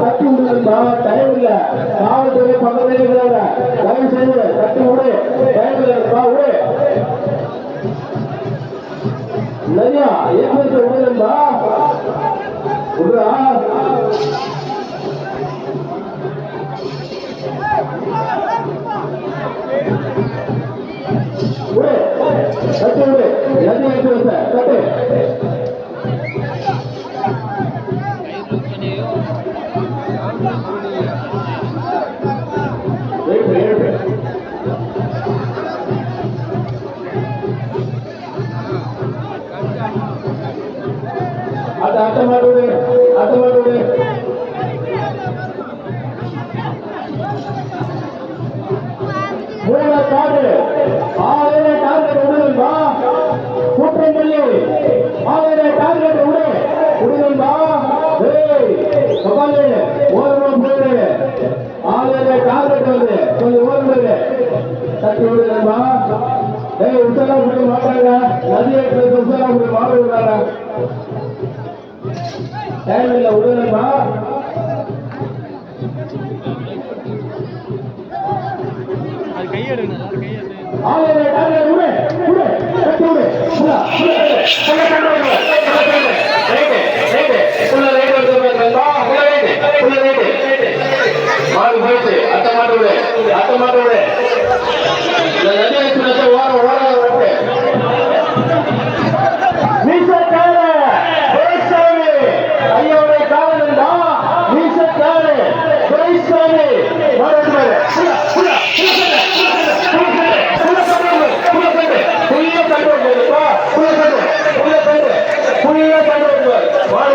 தட்டி விடுங்கப்பா டைம் இல்ல காவல்துறை பக்கத்துல இருக்கிறாங்க தயவு செய்து தட்டி விட நதியா எக்ஸ்பிரஸ் விடுங்கப்பா விடுறா அது அட்ட மாட்டோடு அட்ட மாட்டோடு மூல காடு ஆயிர டார்கெட் விடுதல்பா குற்றம் பண்ணி ஆயிர டார்கெட் விடு விடுதல்பா உட்காந்து ஓரமா போயிடு ஆயிர டார்கெட் வந்து கொஞ்சம் ஓரமாக தட்டி விடுதல்பா ஏய் உத்தரவு மாட்டாங்க. டைம் இல்லை விடுதல்பா அது கையெடுங்க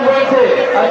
frente, a